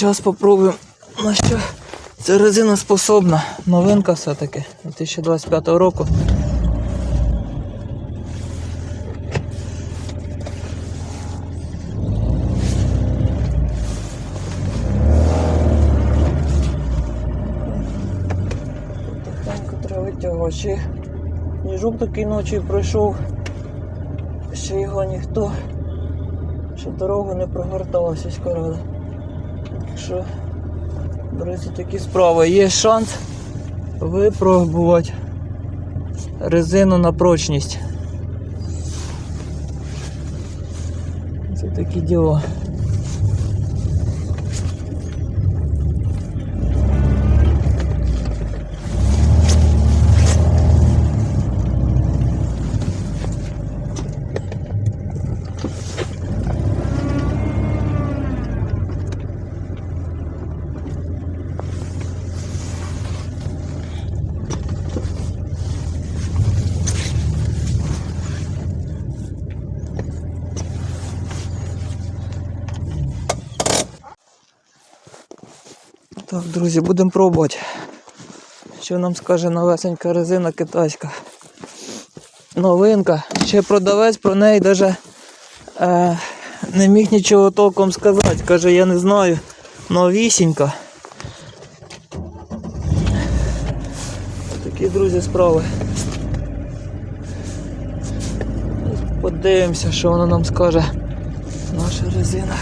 зараз спробуємо на що ця резина способна. Новинка все-таки 2025 року. Ще Ніжок такий ночі пройшов. Ще його ніхто. Ще дорогу не прогортала сільська рада. Так що, друзі, такі справи. Є шанс випробувати резину на прочність. Це такі діла. Так, друзі, будемо пробувати. Що нам скаже новесенька резина китайська. Новинка. Ще продавець про неї навіть е, не міг нічого толком сказати. Каже, я не знаю. Новісінька. Такі, друзі, справи. Подивимося, що вона нам скаже. Наша резина.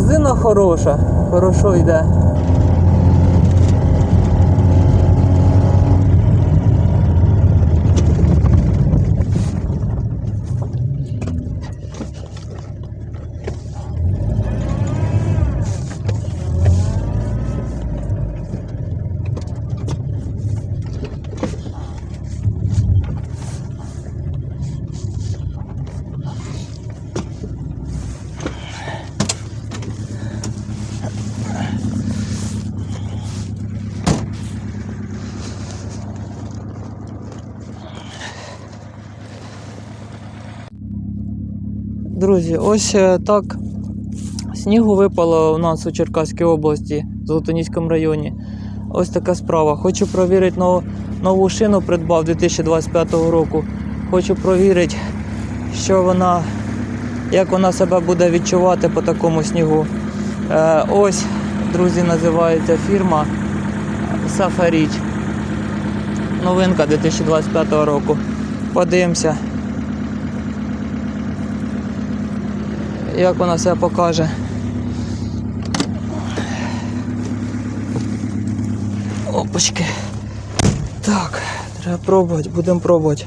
Резина хороша, хорошо йде. Друзі, ось е, так снігу випало у нас у Черкаській області, в Золотоніському районі. Ось така справа. Хочу провірити нову, нову шину придбав 2025 року. Хочу провірити, що вона, як вона себе буде відчувати по такому снігу. Е, ось, друзі, називається фірма Сафаріч. Новинка 2025 року. Подивимося. Як вона себе покаже. Опачки. Так, треба пробувати, будемо пробувати.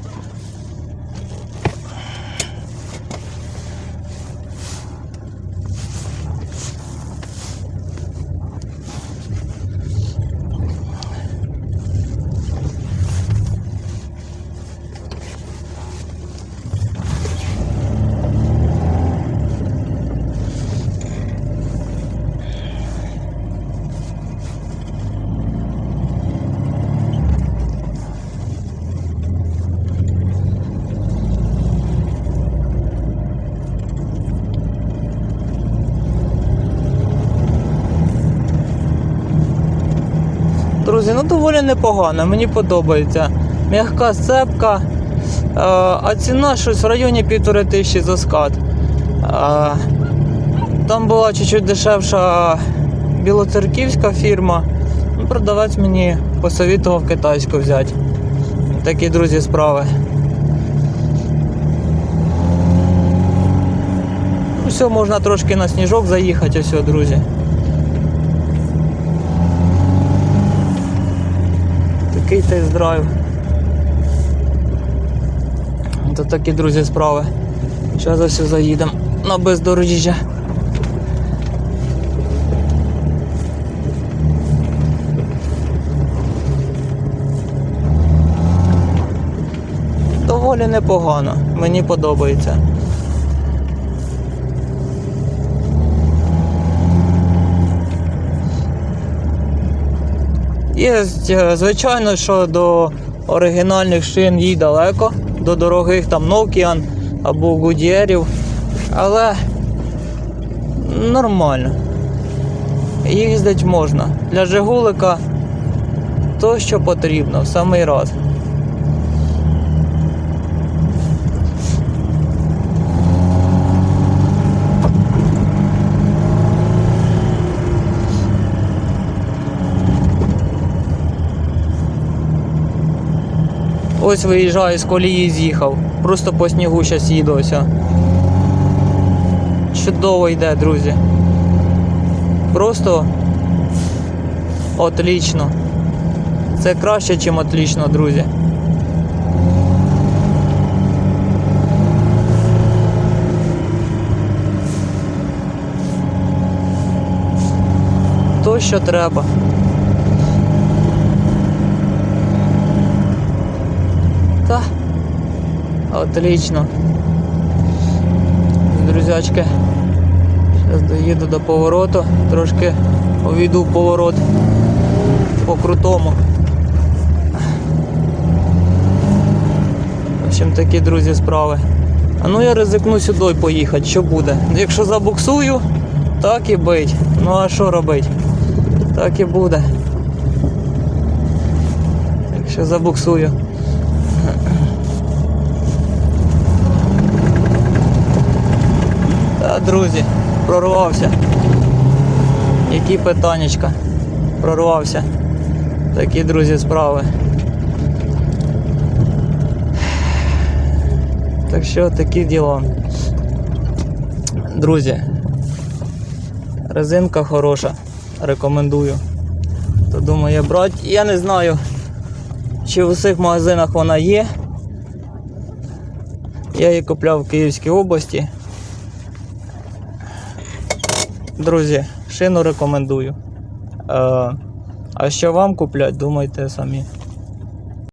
Друзі, ну доволі непогано, мені подобається. М'яка сцепка, е, а ціна щось в районі півтори тисячі за скат. Е, Там була чуть-чуть дешевша білоцерківська фірма. Ну, Продавець мені посовітував китайську взяти. Такі, друзі, справи. Ну, все, можна трошки на сніжок заїхати, ось, друзі. Тест-драйв. Це такі, друзі, справи. Зараз ось заїдемо на бездоріжжя. Доволі непогано, мені подобається. Є, е, звичайно, що до оригінальних шин їй далеко, до дорогих там Nokian або Goodyearів, але нормально. Їздить можна. Для Жигулика то, що потрібно, в самий раз. Ось виїжджаю з колії з'їхав. Просто по снігу зараз їду ось. Чудово йде, друзі. Просто отлично. Це краще, ніж отлично, друзі. То, що треба. Отлично. Друзячки. Зараз доїду до повороту, трошки увійду в поворот по крутому. В общем, такі, друзі, справи. А ну я ризикну сюди поїхати, що буде. Якщо забуксую, так і бить. Ну а що робити? Так і буде. Якщо забуксую. Друзі, прорвався. Які питаннячка? Прорвався. Такі, друзі, справи. Так що такі діла. Друзі, резинка хороша. Рекомендую. То думаю брати. Я не знаю, чи в усіх магазинах вона є. Я її купляв в Київській області. Друзі, шину рекомендую. Е, а що вам куплять, думайте самі.